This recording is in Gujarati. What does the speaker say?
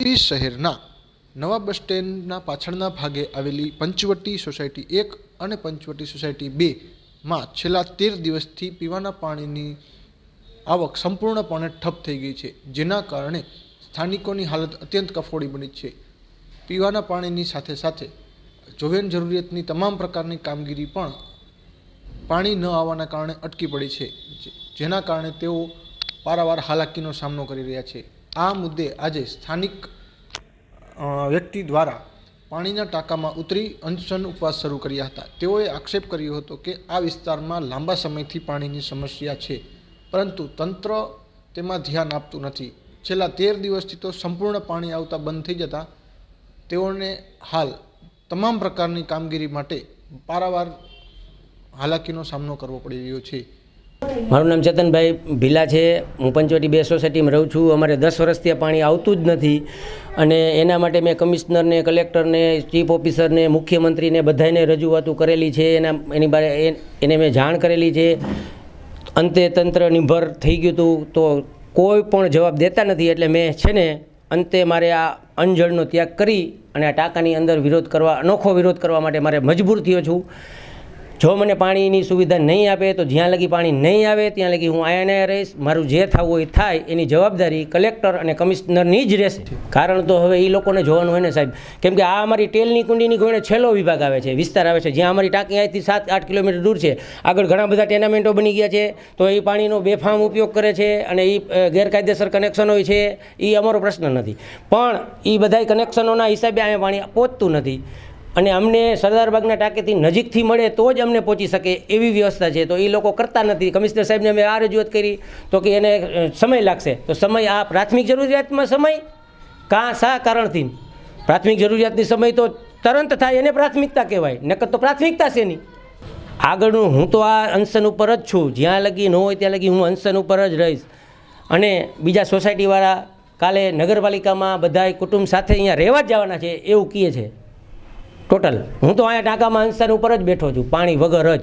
શહેરના નવા બસ સ્ટેન્ડના પાછળના ભાગે આવેલી પંચવટી સોસાયટી એક અને પંચવટી સોસાયટી બેમાં છેલ્લા તેર દિવસથી પીવાના પાણીની આવક સંપૂર્ણપણે ઠપ થઈ ગઈ છે, જેના કારણે સ્થાનિકોની હાલત અત્યંત કફોડી બની છે. પીવાના પાણીની સાથે સાથે જોવેન જરૂરિયાતની તમામ પ્રકારની કામગીરી પણ પાણી ન આવવાના કારણે અટકી પડી છે, જેના કારણે તેઓ પારાવાર હાલાકીનો સામનો કરી રહ્યા છે. આ મુદ્દે આજે સ્થાનિક વ્યક્તિ દ્વારા પાણીના ટાંકામાં ઉતરી અનશન ઉપવાસ શરૂ કર્યા હતા. તેઓએ આક્ષેપ કર્યો હતો કે આ વિસ્તારમાં લાંબા સમયથી પાણીની સમસ્યા છે, પરંતુ તંત્ર તેમાં ધ્યાન આપતું નથી. છેલ્લા તેર દિવસથી તો સંપૂર્ણ પાણી આવતા બંધ થઈ જતા તેઓને હાલ તમામ પ્રકારની કામગીરી માટે પારાવાર હાલાકીનો સામનો કરવો પડી રહ્યો છે. મારું નામ ચેતનભાઈ ભીલા છે. હું પંચવટી બે સોસાયટીમાં રહું છું. અમારે દસ વર્ષથી પાણી આવતું જ નથી. અને એના માટે મેં કમિશનરને, કલેક્ટરને, ચીફ ઓફિસરને, મુખ્યમંત્રીને બધાને રજૂઆતો કરેલી છે. એના, એની બારે એને મેં જાણ કરેલી છે. અંતે તંત્ર નિર્ભર થઈ ગયું હતું. તો કોઈ પણ જવાબ દેતા નથી. એટલે મેં છે ને, અંતે મારે આ અંજળનો ત્યાગ કરી અને આ ટાંકાની અંદર વિરોધ કરવા, અનોખો વિરોધ કરવા માટે મારે મજબૂર થયો છું. જો મને પાણીની સુવિધા નહીં આપે તો જ્યાં લગી પાણી નહીં આવે, ત્યાં લગી હું આયા ને રહીશ, મારું જે થવું હોય થાય, એની જવાબદારી કલેક્ટર અને કમિશનરની જ રહેશે. કારણ તો હવે એ લોકોને જોવાનું હોય ને સાહેબ, કેમ કે આ અમારી ટેલની કુંડીની કોઈને છેલ્લો વિભાગ આવે છે, વિસ્તાર આવે છે, જ્યાં અમારી ટાંકી અહીંથી સાત, આઠ કિલોમીટર દૂર છે. આગળ ઘણા બધા ટેનામેન્ટો બની ગયા છે, તો એ પાણીનો બેફામ ઉપયોગ કરે છે અને એ ગેરકાયદેસર કનેક્શન હોય છે એ અમારો પ્રશ્ન નથી. પણ એ બધા કનેક્શનોના હિસાબે અહીંયા પાણી પહોંચતું નથી. અને અમને સરદારબાગના ટાંકેથી નજીકથી મળે તો જ અમને પહોંચી શકે એવી વ્યવસ્થા છે. તો એ લોકો કરતા નથી. કમિશનર સાહેબને અમે આ રજૂઆત કરી તો કે એને સમય લાગશે. તો સમય, આ પ્રાથમિક જરૂરિયાતમાં સમય કાં શા કારણથી? પ્રાથમિક જરૂરિયાતની સમય તો તરંત થાય, એને પ્રાથમિકતા કહેવાય. નકર તો પ્રાથમિકતા છે નહીં આગળનું હું તો આ અનશન ઉપર જ છું. જ્યાં લગી ન હોય ત્યાં લગી હું અનશન ઉપર જ રહીશ. અને બીજા સોસાયટીવાળા કાલે નગરપાલિકામાં બધાય કુટુંબ સાથે અહીંયા રહેવા જ જવાના છે એવું કહે છે. ટોટલ હું તો અહીંયા ટાંકામાં અંસન ઉપર જ બેઠો છું. પાણી વગર જ.